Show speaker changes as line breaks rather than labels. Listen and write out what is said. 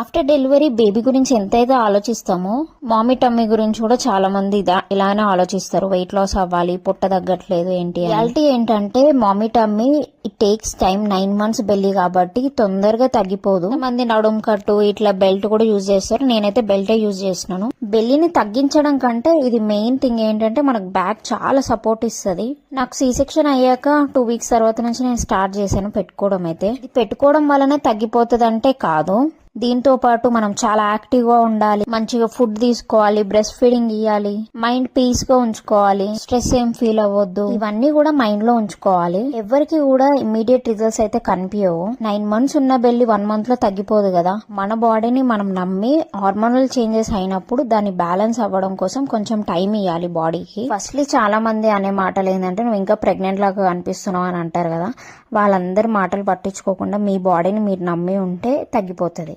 After delivery baby గురించి ఎంతైతే ఆలోచిస్తామో మామీ tummy గురించి కూడా చాలా మంది ఇలానే ఆలోచిస్తారు. వెయిట్ లాస్ అవ్వాలి పొట్ట తగ్గట్లేదు ఏంటి రియాలిటీ ఏంటంటే mommy tummy it takes time nine months belly కాబట్టి తొందరగా తగ్గిపోదు. మంది నడుం కట్టు ఇట్లా బెల్ట్ కూడా యూజ్ చేస్తారు. నేనైతే బెల్టే యూజ్ చేస్తున్నాను. బెల్లిని తగ్గించడం కంటే ఇది మెయిన్ థింగ్ ఏంటంటే మనకు బ్యాక్ చాలా సపోర్ట్ ఇస్తుంది. నాకు సీ సెక్షన్ అయ్యాక టూ వీక్స్ తర్వాత నుంచి నేను స్టార్ట్ చేశాను పెట్టుకోవడం అయితే. ఇది పెట్టుకోవడం వల్లనే తగ్గిపోతుంది అంటే కాదు. దీంతో పాటు మనం చాలా యాక్టివ్గా ఉండాలి మంచిగా ఫుడ్ తీసుకోవాలి బ్రెస్ట్ ఫీడింగ్ ఇవ్వాలి మైండ్ పీస్గా ఉంచుకోవాలి స్ట్రెస్ ఏం ఫీల్ అవ్వద్దు. ఇవన్నీ కూడా మైండ్లో ఉంచుకోవాలి. ఎవరికి కూడా ఇమీడియట్ రిజల్ట్స్ అయితే కనిపించవు నైన్ మంత్స్ ఉన్న బెల్లి వన్ మంత్లో తగ్గిపోదు కదా. మన బాడీని మనం నమ్మి హార్మోనల్ చేంజెస్ అయినప్పుడు దాన్ని బ్యాలెన్స్ అవ్వడం కోసం కొంచెం టైం ఇవ్వాలి బాడీకి. ఫస్ట్లీ చాలా మంది అనే మాటలు ఏంటంటే నువ్వు ఇంకా ప్రెగ్నెంట్ లాగా కనిపిస్తున్నావు అని అంటారు కదా. వాళ్ళందరి మాటలు పట్టించుకోకుండా మీ బాడీని మీరు నమ్మి ఉంటే తగ్గిపోతుంది.